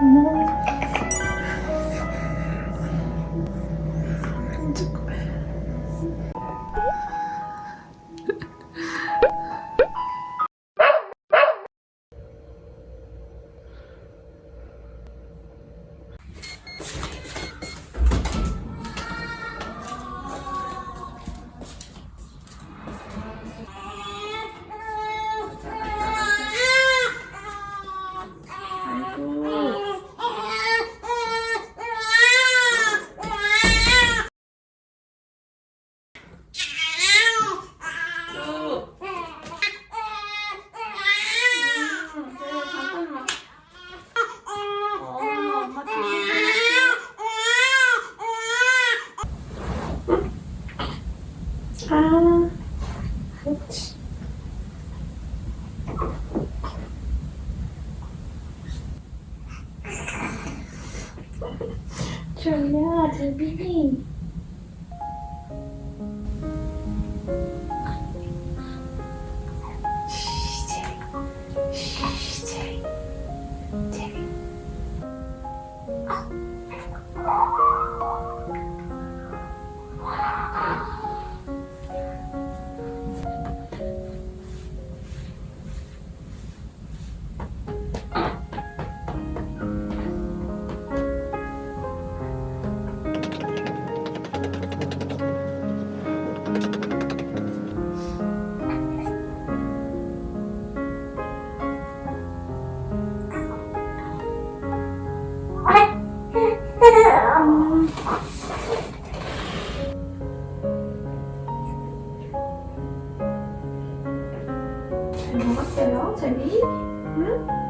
No. Şöyle hadi bileyim. 먹었어요, 제비? 응?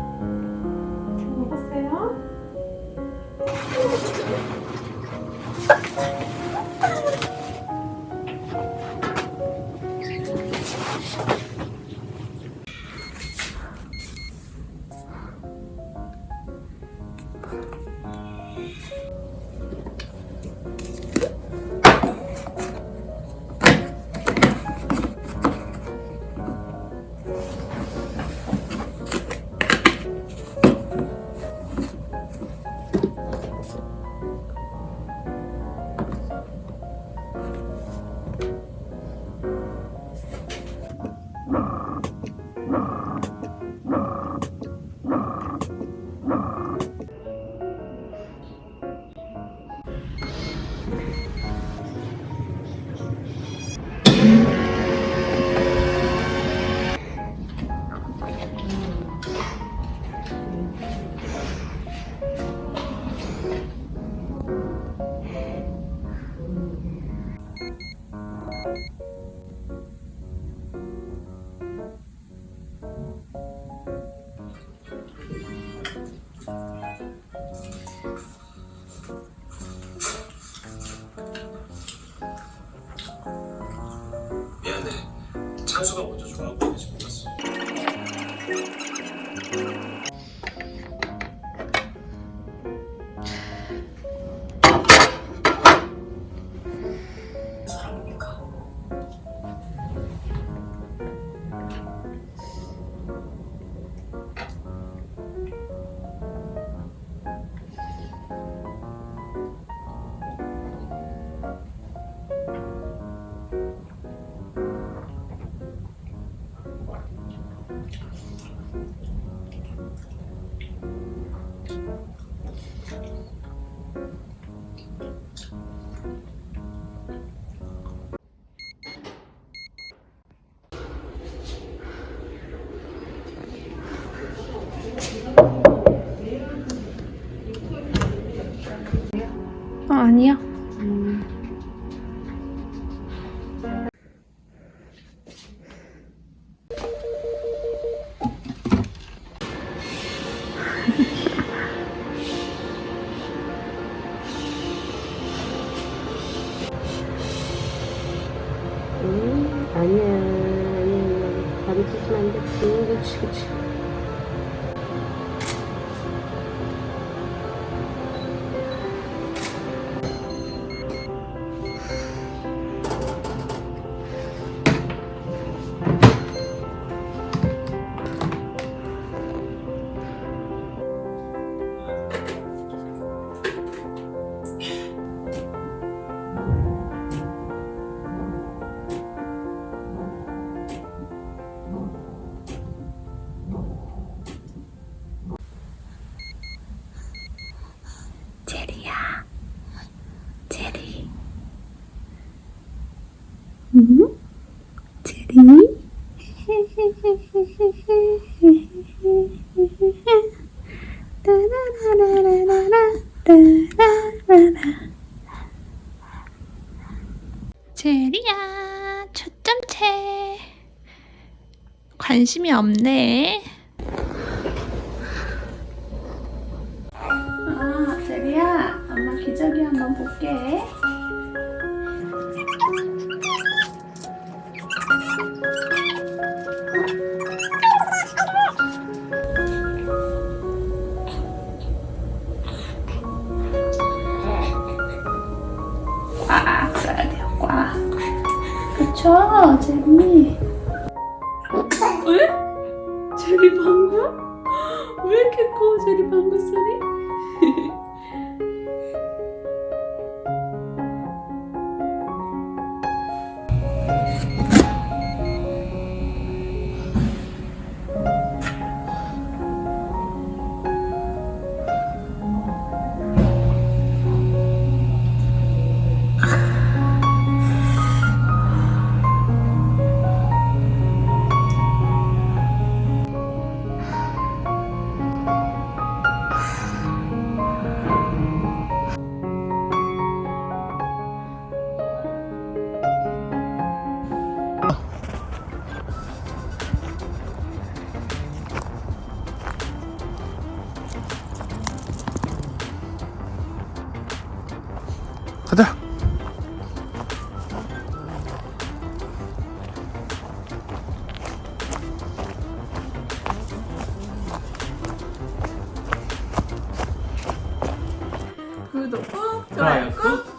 아니야. 음, 아니야, 아니야, 아니야. 바로 찢으면 안 되지. 그치, 그치. 제리야 초점체 관심이 없네. 아 제리야 엄마 기저귀 한번 볼게 그쵸 제리 왜? 제리 방구? 왜 이렇게 커 제리 방구 소리? 가자. 구독 꾹 좋아요 꾹.